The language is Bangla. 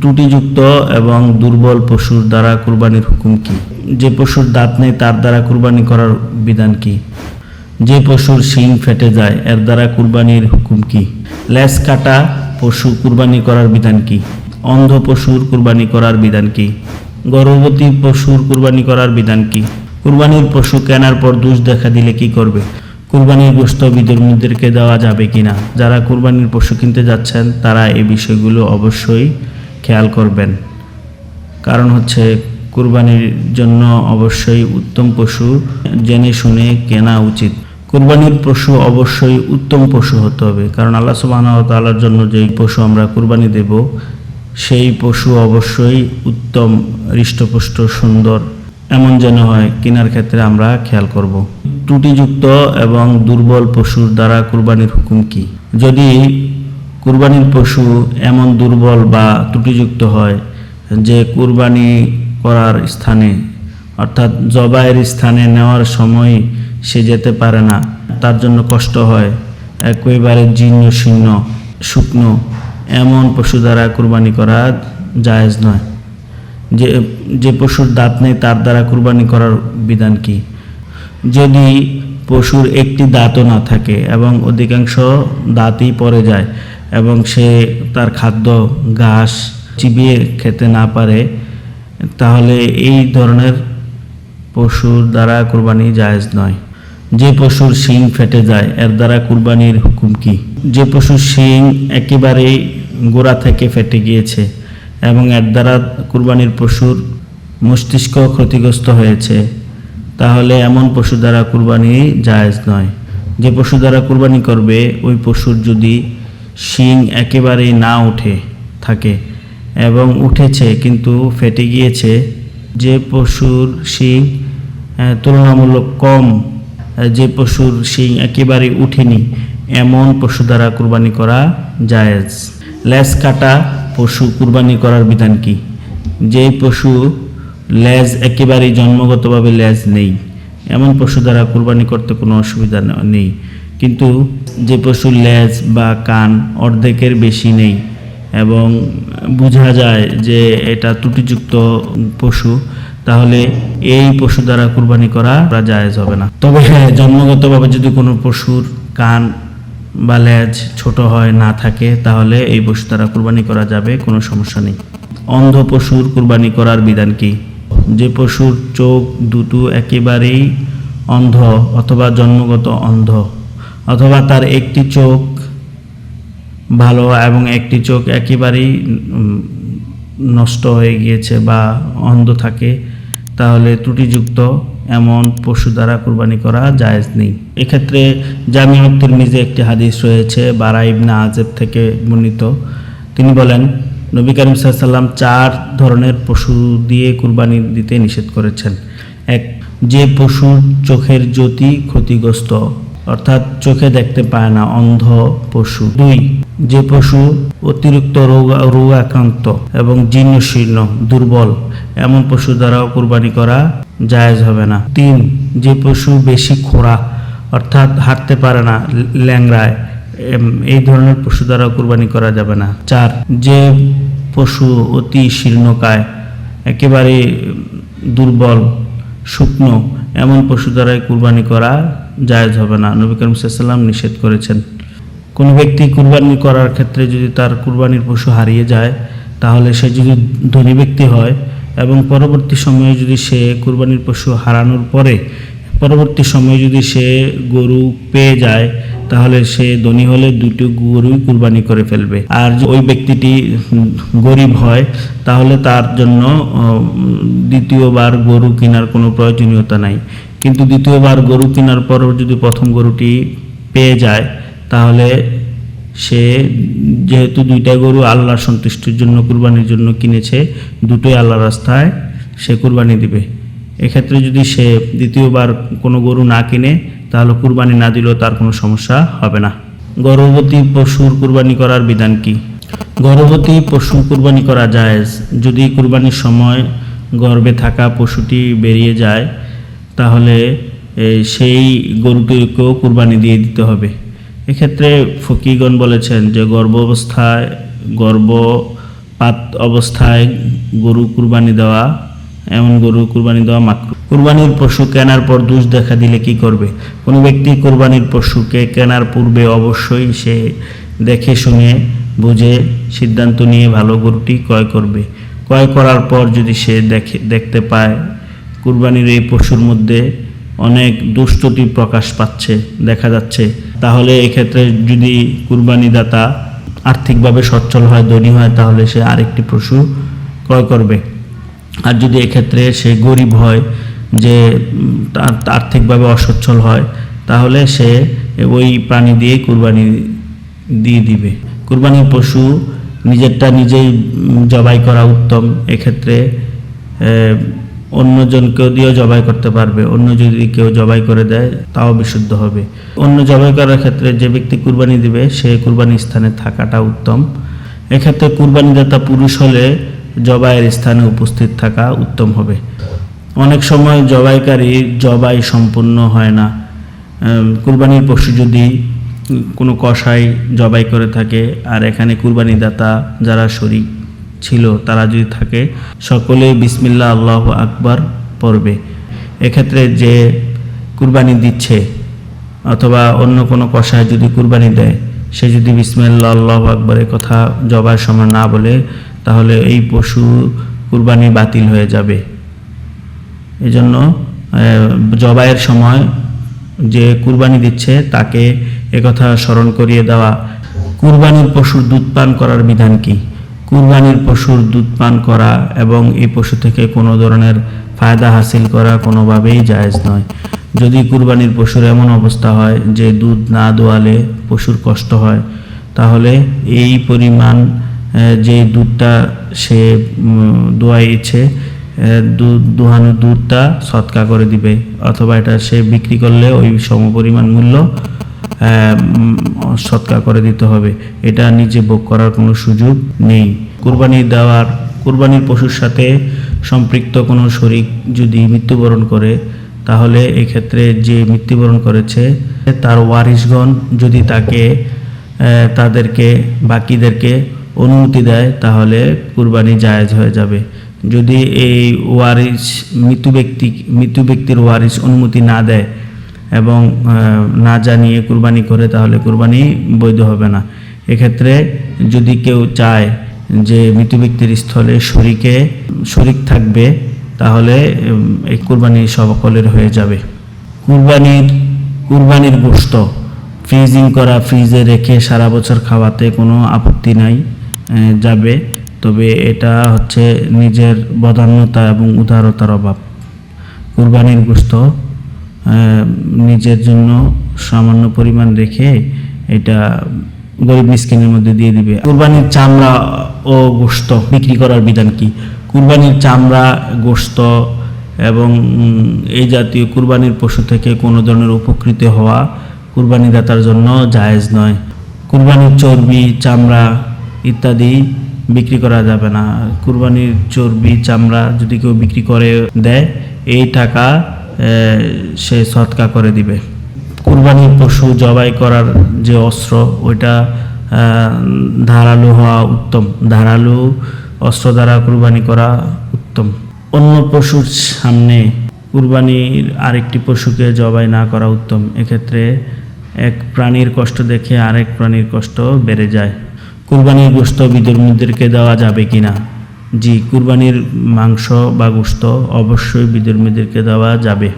ত্রুটিযুক্ত এবং দুর্বল পশুর দ্বারা কুরবানির হুকুম কি? যে পশুর দাঁত নেই, তার দ্বারা কুরবানি করার বিধান কি? যে পশুর শিং ফেটে যায়, এর দ্বারা কুরবানির হুকুম কি? লেস কাটা পশু কুরবানি করার বিধান কি? অন্ধ পশুর কুরবানি করার বিধান কি? গর্ভবতী পশুর কুরবানি করার বিধান কি? কুরবানির পশু কেনার পর দোষ দেখা দিলে কি করবে? কুরবানির গোস্ত বিধর্মীদেরকে দেওয়া যাবে কিনা? যারা কুরবানির পশু কিনতে যাচ্ছেন, তারা এই বিষয়গুলো অবশ্যই খেয়াল করবেন। কারণ হচ্ছে কুরবানির জন্য অবশ্যই উত্তম পশু জেনে শুনে কেনা উচিত। কুরবানির পশু অবশ্যই উত্তম পশু হতে হবে। কারণ আল্লাহ ওয়া জন্য যেই পশু আমরা কুরবানি দেব, সেই পশু অবশ্যই উত্তম, হৃষ্টপুষ্ট, সুন্দর, এমন যেন হয় কেনার ক্ষেত্রে আমরা খেয়াল করব। ত্রুটিযুক্ত এবং দুর্বল পশুর দ্বারা কুরবানির হুকুম কি? যদি কুরবানির পশু এমন দুর্বল বা ত্রুটিযুক্ত হয় যে কুরবানি করার স্থানে, অর্থাৎ জবাইয়ের স্থানে নেওয়ার সময় সে যেতে পারে না। তার জন্য কষ্ট হয় একেবারে জীর্ণ, শীর্ণ, শুকনো এমন পশু দ্বারা কুরবানি করা জায়েজ নয়। যে যে পশুর দাঁত নেই তার দ্বারা কুরবানি করার বিধান কি? যদি পশুর একটি দাঁতও না থাকে এবং অধিকাংশ দাঁতই পড়ে যায় এবং সে তার খাদ্য, ঘাস চিবিয়ে খেতে না পারে, তাহলে এই ধরনের পশুর দ্বারা কুরবানি জায়েজ নয়। যে পশুর শিং ফেটে যায়, এর দ্বারা কুরবানির হুকুম কি? যে পশুর শিং একেবারেই গোড়া থেকে ফেটে গিয়েছে এবং এর দ্বারা কুরবানির পশুর মস্তিষ্ক ক্ষতিগ্রস্ত হয়েছে, তাহলে এমন পশু দ্বারা কুরবানি জায়েজ নয়। যে পশু দ্বারা কুরবানি করবে, ওই পশুর যদি শিং একেবারেই না উঠে থাকে এবং উঠেছে কিন্তু ফেটে গিয়েছে। যে পশুর শিং তুলনামূলক কম যে পশুর শিং একেবারে উঠেনি, এমন পশু দ্বারা কুরবানি করা জায়েজ। লেজ কাটা পশু কুরবানি করার বিধান কি? যে পশু লেজ একেবারেই জন্মগতভাবে লেজ নেই, এমন পশু দ্বারা কুরবানি করতে কোনো অসুবিধা নেই। কিন্তু যে পশুর লেজ বা কান অর্ধেকের বেশি নেই এবং বোঝা যায় যে এটা ত্রুটিযুক্ত পশু, তাহলে এই পশু দ্বারা কুরবানি করা জায়েজ হবে না। তবে হ্যাঁ জন্মগতভাবে যদি কোনো পশুর কান বা লেজ ছোট হয়, না থাকে, তাহলে এই পশু দ্বারা কুরবানি করা যাবে, কোনো সমস্যা নেই। অন্ধ পশুর কুরবানি করার বিধান কি? যে পশুর চোখ দুটো একেবারেই অন্ধ অথবা জন্মগত অন্ধ অথবা তার একটি চোখ ভালো এবং একটি চোখ একেবারেই নষ্ট হয়ে গিয়েছে বা অন্ধ থাকে, তাহলে ত্রুটিযুক্ত এমন পশু দ্বারা কুরবানি করা জায়েজ নেই। এক্ষেত্রে জামিউত তিরমিজে একটি হাদিস রয়েছে, বারা ইবনা আজেব থেকে বর্ণিত। তিনি বলেন, নবী করিম সাল্লাম চার ধরনের পশু দিয়ে কুরবানি দিতে নিষেধ করেছেন। এক, যে পশুর চোখের জ্যোতি ক্ষতিগ্রস্ত অর্থাৎ চোখে দেখতে পায় না, অন্ধ পশু। দুই, যে পশু অতিরিক্ত রোগ রোগ আক্রান্ত এবং জীর্ণ শীর্ণ দুর্বল, এমন পশু দ্বারাও কুরবানি করা জায়েজ হবে না। তিন, যে পশু বেশি খোরা অর্থাৎ হাঁটতে পারে না ল্যাংড়ায় এই ধরনের পশু দ্বারা কুরবানি করা যাবে না। চার, যে পশু অতি শীর্ণকায়, একেবারে দুর্বল, শুকনো, এমন পশু দ্বারাই কুরবানি করা জায়েজ হবে না। নবী করিম সাল্লাম নিষেধ করেছেন। কোনো ব্যক্তি কুরবানি করার ক্ষেত্রে যদি তার কুরবানির পশু হারিয়ে যায়, তাহলে সে যদি ধনী ব্যক্তি হয় এবং পরবর্তী সময়ে যদি সে কুরবানির পশু হারানোর পরে পরবর্তী সময়ে যদি সে গরু পেয়ে যায়, তাহলে সে ধনী হলে দুটো গরুই কুরবানি করে ফেলবে। আর ওই ব্যক্তিটি গরিব হয়, তাহলে তার জন্য দ্বিতীয়বার গরু কেনার কোনো প্রয়োজনীয়তা নাই। কিন্তু দ্বিতীয়বার গরু কেনার পরও যদি প্রথম গরুটি পেয়ে যায়, তাহলে সে যেহেতু দুইটা গরু আল্লাহর সন্তুষ্টির জন্য, কুরবানির জন্য কিনেছে, দুটোই আল্লাহর রাস্তায় সে কুরবানি দিবে। এক্ষেত্রে যদি সে দ্বিতীয়বার কোনো গরু না কিনে, তাহলে কুরবানি না দিলেও তার কোনো সমস্যা হবে না। গর্ভবতী পশুর কুরবানি করার বিধান কি? গর্ভবতী পশু কুরবানি করা জায়েজ। যদি কুরবানির সময় গর্ভে থাকা পশুটি বেরিয়ে যায় তাহলে সেই গরুটিকেও কুরবানি দিয়ে দিতে হবে। এক্ষেত্রে ফকিগণ বলেছেন যে গর্ভ অবস্থায় গর্ভ পাত অবস্থায় গরু কুরবানি দেওয়া, এমন গরু কুরবানি দেওয়া মাকরু। কুরবানির পশু কেনার পর দোষ দেখা দিলে কি করবে? কোনো ব্যক্তি কুরবানির পশুকে কেনার পূর্বে অবশ্যই সে দেখে শুনে, বুঝে সিদ্ধান্ত নিয়ে ভালো গরুটি ক্রয় করবে। ক্রয় করার পর যদি সে দেখে, দেখতে পায় কুরবানির এই পশুর মধ্যে অনেক দুষ্টতি প্রকাশ পাচ্ছে, দেখা যাচ্ছে। তাহলে এক্ষেত্রে যদি কুরবানিদাতা আর্থিকভাবে সচ্ছল হয়, ধনী হয়, তাহলে সে আরেকটি পশু ক্রয় করবে। আর যদি এক্ষেত্রে সে গরিব হয়, যে আর্থিকভাবে অসচ্ছল হয়, তাহলে সে ওই প্রাণী দিয়ে কুরবানি দিয়ে দিবে। কুরবানির পশু নিজেরটা নিজেই জবাই করা উত্তম। এক্ষেত্রে অন্যজনকেও দিয়েও জবাই করতে পারবে। অন্য যদি কেউ জবাই করে দেয়, তাও বিশুদ্ধ হবে। অন্য জবাই করার ক্ষেত্রে যে ব্যক্তি কুরবানি দিবে, সে কুরবানি স্থানে থাকাটা উত্তম। এক্ষেত্রে কুরবানিদাতা পুরুষ হলে জবাইয়ের স্থানে উপস্থিত থাকা উত্তম হবে। অনেক সময় জবাইকারী জবাই সম্পূর্ণ হয় না। কুরবানির পশু যদি কোনো কষাই জবাই করে থাকে, আর এখানে কুরবানিদাতা যারা শরিক ছিল, তারা যদি থাকে, সকলেই বিসমিল্লা আল্লাহ আকবার পড়বে। এক্ষেত্রে যে কুরবানি দিচ্ছে, অথবা অন্য কোনো কষায় যদি কুরবানি দেয়, সে যদি বিসমিল্লা আল্লাহ আকবরের কথা জবার সময় না বলে, তাহলে এই পশু কুরবানি বাতিল হয়ে যাবে। এজন্য জবাইয়ের সময় যে কুরবানি দিচ্ছে, তাকে একথা স্মরণ করিয়ে দেওয়া। কুরবানির পশুর দুধ পান করার বিধান কি? কুরবানির পশুর দুধ পান করা এবং এই পশু থেকে কোনো ধরনের ফায়দা হাসিল করা কোনোভাবেই জায়েজ নয়। যদি কুরবানির পশুর এমন অবস্থা হয় যে দুধ না দোয়ালে পশুর কষ্ট হয়, তাহলে এই পরিমাণ যে দুধটা সে দোয়াইছে দুধ, দোহানো দুধটা সৎকা করে দিবে, অথবা এটা সে বিক্রি করলে ওই সমপরিমাণ মূল্য আহ, উম, সৎকা করে দিতে হবে। এটা নিজে ভোগ করার কোনো সুযোগ নেই। কুরবানি দেওয়ার কুরবানির পশুর সাথে সম্পৃক্ত কোনো শরিক যদি মৃত্যুবরণ করে তাহলে এক্ষেত্রে যে মৃত্যুবরণ করেছে তার ওয়ারিশগণ যদি তাকে তাদেরকে বাকিদেরকে অনুমতি দেয় তাহলে কুরবানি জায়েজ হয়ে যাবে। যদি এই ওয়ারিশ মৃত্যু ব্যক্তি মৃত্যু ব্যক্তির ওয়ারিশ অনুমতি না দেয় এবং না জানিয়ে কুরবানি করে তাহলে কুরবানি বৈধ হবে না। এক্ষেত্রে যদি কেউ চায় যে মৃত ব্যক্তির স্থলে শরিকে শরিক থাকবে তাহলে এই কুরবানি সকলের হয়ে যাবে। কুরবানির কুরবানির গোশত ফ্রিজিং করা ফ্রিজে রেখে সারা বছর খাওয়াতে কোনো আপত্তি নাই যাবে। তবে এটা হচ্ছে নিজের বদান্যতা এবং উদারতার অভাব। কুরবানির আহ, নিজের জন্য সামান্য পরিমাণ রেখে এটা গরিব মিসকিনের মধ্যে দিয়ে দিবে। কুরবানির চামড়া ও গোশত বিক্রি করার বিধান কি? কুরবানির চামড়া, গোশত এবং এই জাতীয় কুরবানির পশু থেকে কোনো ধরনের উপকৃত হওয়া কুরবানিদাতার জন্য জায়েজ নয়। কুরবানির চর্বি, চামড়া ইত্যাদি বিক্রি করা যাবে না। কুরবানির চর্বি, চামড়া যদি কেউ বিক্রি করে দেয়, এই টাকা সে সৎকা করে দিবে। কুরবানির পশু জবাই করার যে অস্ত্র, ওইটা ধারালো হওয়া উত্তম। ধারালো অস্ত্র দ্বারা কুরবানি করা উত্তম। অন্য পশুর সামনে কুরবানির আরেকটি পশুকে জবাই না করা উত্তম। এক্ষেত্রে এক প্রাণীর কষ্ট দেখে আরেক প্রাণীর কষ্ট বেড়ে যায়। কুরবানির গোস্ত বিধর্মীদেরকে দেওয়া যাবে কিনা? জি কুরবানির মাংস বা গোস্ত অবশ্যই বিধর্মীদেরকে দেওয়া যাবে।